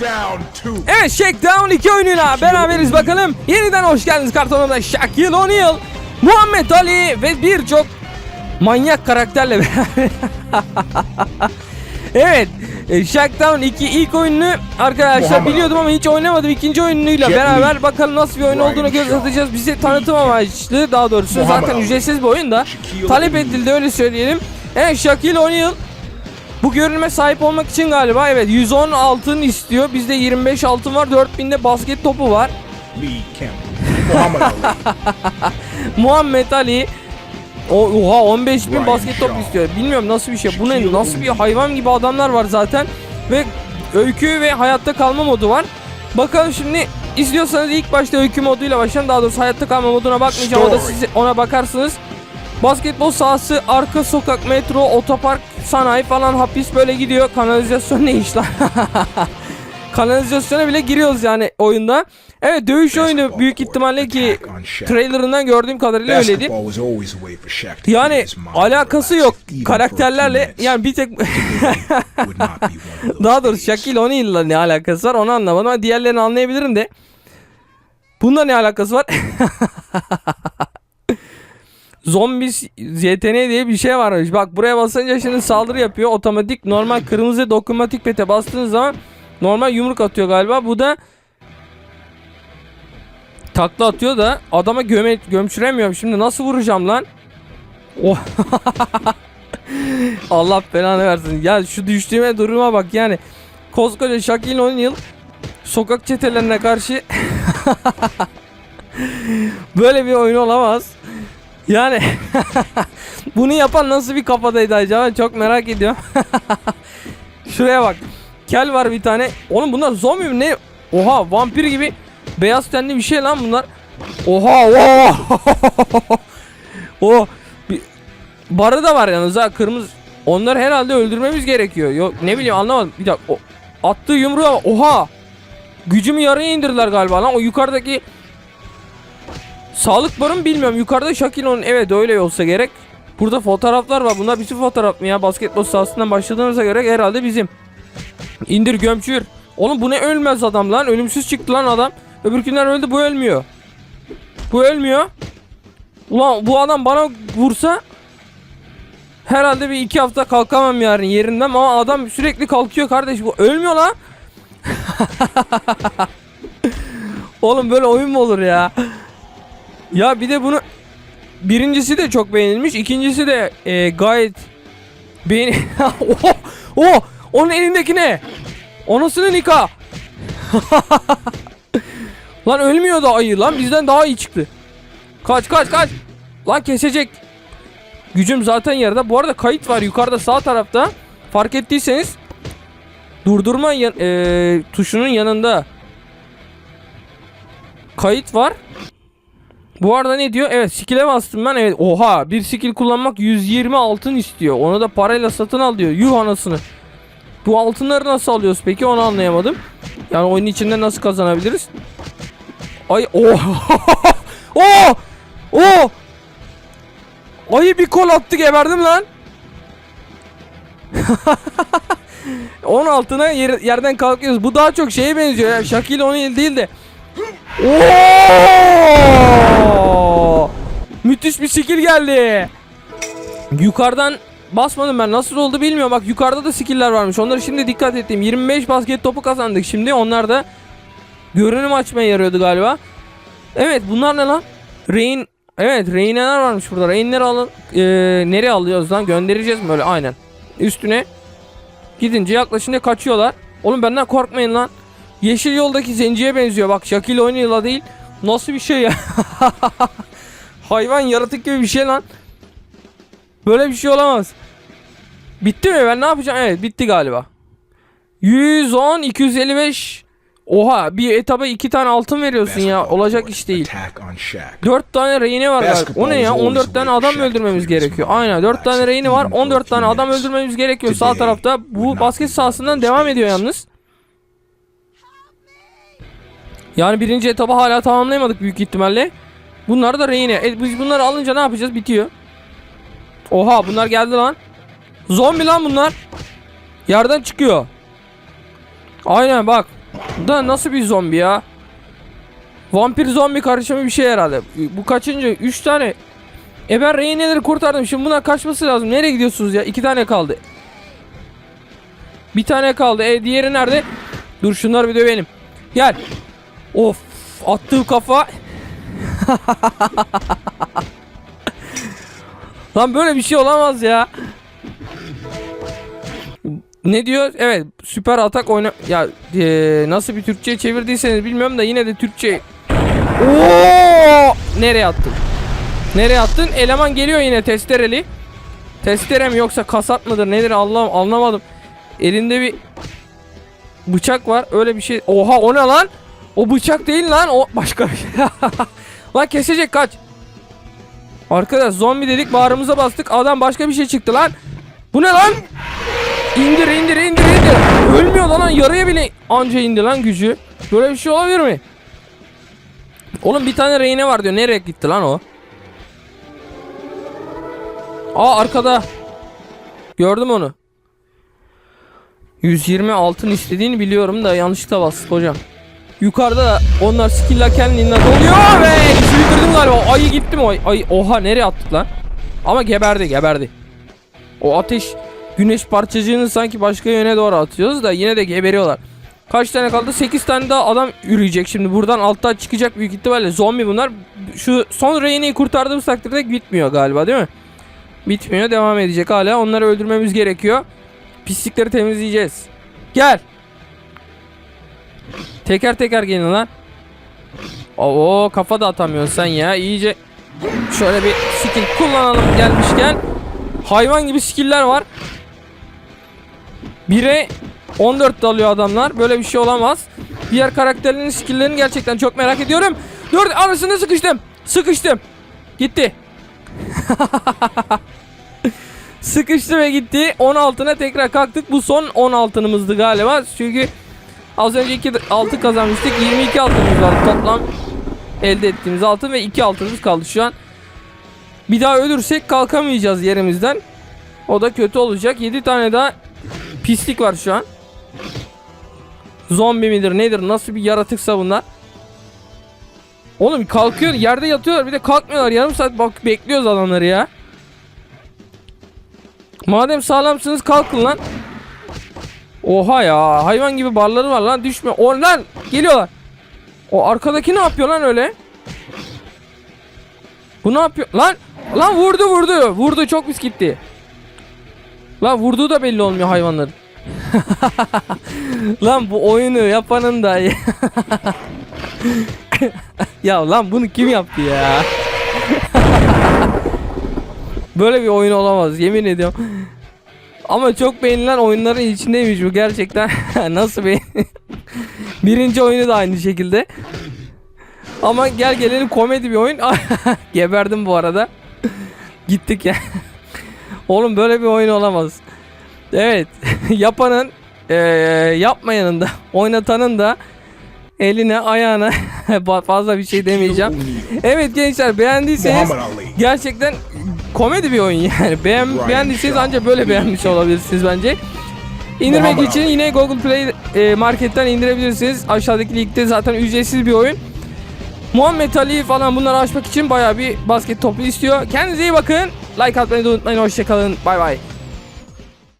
Shackdown 2. Evet Shakedown 2 oyunuyla beraberiz bakalım. Yeniden hoş geldiniz kartonumda Shaquille O'Neal, Muhammed Ali ve birçok manyak karakterle beraber. evet. e, Shakedown 2 ilk oyununu arkadaşlar Muhammed biliyordum ama hiç oynamadım. İkinci oyunuyla beraber bakalım nasıl bir oyun olduğunu göz atacağız. Bize tanıtım amaçlı daha doğrusu Muhammed zaten ücretsiz bir oyun da talep edildi öyle söyleyelim. Evet Shaquille O'Neal bu görünüme sahip olmak için galiba evet 110 altın istiyor. Bizde 25 altın var. 4000'de basket topu var. Muhammad Ali. Muhammed Ali o, oha 15 bin basket top istiyor. Bilmiyorum nasıl bir şey. Bu ne? Nasıl bir hayvan gibi adamlar var zaten. Ve öykü ve hayatta kalma modu var. Bakalım şimdi izliyorsanız ilk başta öykü moduyla başlayalım. Daha doğrusu hayatta kalma moduna bakmayacağım. O da siz ona bakarsınız. Basketbol sahası, arka sokak, metro, otopark, sanayi falan hapis böyle gidiyor. Kanalizasyon ne iş lan? Kanalizasyona bile giriyoruz yani oyunda. Evet dövüş oyunu büyük ihtimalle ki Shaq. trailerından gördüğüm kadarıyla öyleydi. Shaq Yani alakası yok karakterlerle yani bir tek daha doğrusu. Shaquille O'Neal'la ne alakası var onu anlamadım ama diğerlerini anlayabilirim de. Bunda ne alakası var? Zombi yeteneği diye bir şey varmış. Bak buraya basınca şimdi saldırı yapıyor. Otomatik normal kırmızı dokunmatik pete bastığınız zaman normal yumruk atıyor galiba. Bu da takla atıyor da adama göme, gömçüremiyorum. Şimdi nasıl vuracağım lan? Oh. Allah belanı versin. Ya şu düştüğüme duruma bak yani. Koskoca Shaquille O'Neal sokak çetelerine karşı böyle bir oyun olamaz. Yani bunu yapan nasıl bir kafadaydı acaba çok merak ediyorum. Şuraya bak. Kel var bir tane. Oğlum bunlar zombi mi ne? Oha vampir gibi beyaz tenli bir şey lan bunlar. Oha oha. o bir, barı da var yalnız ha kırmızı. Onları herhalde öldürmemiz gerekiyor. Yok ne bileyim anlamadım. Bir dakika. O, attığı yumruğa. Oha. Gücümü yarıya indirdiler galiba lan. O yukarıdaki Sağlık barı bilmiyorum. Yukarıda Shaquille'nin evet öyle olsa gerek. Burada fotoğraflar var. Bunlar bizim fotoğraf mı ya? Basketbol sahasından başladığımıza göre herhalde bizim. İndir gömçür. Oğlum bu ne ölmez adam lan. Ölümsüz çıktı lan adam. Öbürkünden öldü bu ölmüyor. Bu ölmüyor. Ulan bu adam bana vursa herhalde bir iki hafta kalkamam yarın yerinden ama adam sürekli kalkıyor kardeş bu ölmüyor lan. Oğlum böyle oyun mu olur ya? Ya bir de bunu birincisi de çok beğenilmiş, ikincisi de e, gayet beğeni. oh, oh, onun elindeki ne? Onasının nikah. lan ölmüyor da ayı lan bizden daha iyi çıktı. Kaç kaç kaç. Lan kesecek. Gücüm zaten yarıda. Bu arada kayıt var yukarıda sağ tarafta. Fark ettiyseniz durdurma yan- e, tuşunun yanında kayıt var. Bu arada ne diyor? Evet skill'e bastım ben. Evet oha bir skill kullanmak 120 altın istiyor. Onu da parayla satın al diyor. Yuh anasını. Bu altınları nasıl alıyoruz peki onu anlayamadım. Yani oyunun içinde nasıl kazanabiliriz? Ay oh. oh! Oh! Ayı bir kol attı geberdim lan. 10 altına yer- yerden kalkıyoruz. Bu daha çok şeye benziyor ya. Shaquille O'Neal değil de. Oo! Müthiş bir skill geldi. Yukarıdan basmadım ben. Nasıl oldu bilmiyorum. Bak yukarıda da skill'ler varmış. Onları şimdi dikkat ettim. 25 basket topu kazandık şimdi. Onlar da görünüm açmaya yarıyordu galiba. Evet bunlar ne lan? Rain Evet rehineler varmış burada. Rehinleri alın. Ee, nereye alıyoruz lan? Göndereceğiz mi böyle? Aynen. Üstüne gidince yaklaşınca kaçıyorlar. Oğlum benden korkmayın lan. Yeşil yoldaki zenciye benziyor. Bak Shaquille O'Neal'a değil. Nasıl bir şey ya? Hayvan yaratık gibi bir şey lan. Böyle bir şey olamaz. Bitti mi? Ben ne yapacağım? Evet bitti galiba. 110 255 Oha bir etaba iki tane altın veriyorsun ya. Olacak iş değil. 4 tane reyni var galiba. O ne ya? is always 14 tane adam öldürmemiz gerekiyor. Aynen 4 tane reyni var. even for 14 a tane adam öldürmemiz gerekiyor. Sağ tarafta bu basket sahasından devam ediyor yalnız. Yani birinci etabı hala tamamlayamadık büyük ihtimalle. Bunlar da reyni. E, biz bunları alınca ne yapacağız? Bitiyor. Oha bunlar geldi lan. Zombi lan bunlar. Yerden çıkıyor. Aynen bak. Da nasıl bir zombi ya? Vampir zombi karışımı bir şey herhalde. Bu kaçıncı? 3 tane. E ben rehineleri kurtardım. Şimdi bunlar kaçması lazım. Nereye gidiyorsunuz ya? 2 tane kaldı. Bir tane kaldı. E diğeri nerede? Dur şunları bir dövelim. Gel. Of. Attığı kafa. Lan böyle bir şey olamaz ya. Ne diyor? Evet süper atak oyna... Ya eee, nasıl bir Türkçe çevirdiyseniz bilmiyorum da yine de Türkçe... Oo! Nereye attın? Nereye attın? Eleman geliyor yine testereli. Testere mi yoksa kasap mıdır nedir Allah'ım anlamadım. Elinde bir bıçak var öyle bir şey. Oha o ne lan? O bıçak değil lan o başka bir şey. lan kesecek kaç. Arkadaş zombi dedik bağrımıza bastık adam başka bir şey çıktı lan. Bu ne lan? İndir indir indir indir. Ölmüyor lan, yarıya bile anca indi lan gücü. Böyle bir şey olabilir mi? Oğlum bir tane reyne var diyor. Nereye gitti lan o? Aa arkada. Gördüm onu. 120 altın istediğini biliyorum da yanlışlıkla bastık hocam. Yukarıda da onlar skill'ler kendinden oluyor ve işi bitirdim galiba. Ayı gitti mi o? Ay, oha nereye attık lan? Ama geberdi geberdi. O ateş güneş parçacığını sanki başka yöne doğru atıyoruz da yine de geberiyorlar. Kaç tane kaldı? 8 tane daha adam yürüyecek şimdi. Buradan alttan çıkacak büyük ihtimalle. Zombi bunlar. Şu son rehineyi kurtardığımız takdirde bitmiyor galiba değil mi? Bitmiyor. Devam edecek hala. Onları öldürmemiz gerekiyor. Pislikleri temizleyeceğiz. Gel. Teker teker gelin lan. Oo kafa da atamıyorsun sen ya. İyice şöyle bir skill kullanalım gelmişken. Hayvan gibi skill'ler var. 1'e 14 dalıyor adamlar. Böyle bir şey olamaz. Diğer karakterlerin skill'lerini gerçekten çok merak ediyorum. Dur arasına sıkıştım. Sıkıştım. Gitti. Sıkıştı ve gitti. 16'ına tekrar kalktık. Bu son 10 altınımızdı galiba. Çünkü az önce 2 altın kazanmıştık. 22 altınımız var toplam. Elde ettiğimiz altın ve 2 altınımız kaldı şu an. Bir daha ölürsek kalkamayacağız yerimizden. O da kötü olacak. 7 tane daha pislik var şu an. Zombi midir nedir nasıl bir yaratıksa bunlar. Oğlum kalkıyor yerde yatıyorlar bir de kalkmıyorlar yarım saat bak bekliyoruz adamları ya. Madem sağlamsınız kalkın lan. Oha ya hayvan gibi barları var lan düşme. O lan geliyorlar. O arkadaki ne yapıyor lan öyle? Bu ne yapıyor? Lan lan vurdu vurdu. Vurdu çok pis gitti. Lan vurduğu da belli olmuyor hayvanların. lan bu oyunu yapanın da ya lan bunu kim yaptı ya? Böyle bir oyun olamaz yemin ediyorum. Ama çok beğenilen oyunların içindeymiş bu gerçekten. Nasıl beğen? Birinci oyunu da aynı şekilde. Ama gel gelelim komedi bir oyun. Geberdim bu arada. Gittik ya. Oğlum böyle bir oyun olamaz. Evet. Yapanın eee, yapmayanın da oynatanın da eline ayağına fazla bir şey demeyeceğim. Evet gençler beğendiyseniz gerçekten komedi bir oyun yani. Beğen, beğendiyseniz ancak böyle beğenmiş olabilirsiniz bence. İndirmek için yine Google Play e, marketten indirebilirsiniz. Aşağıdaki linkte zaten ücretsiz bir oyun. Muhammed Ali falan bunları açmak için bayağı bir basket topu istiyor. Kendinize iyi bakın. Like atmayı da unutmayın. Hoşçakalın. Bay bay.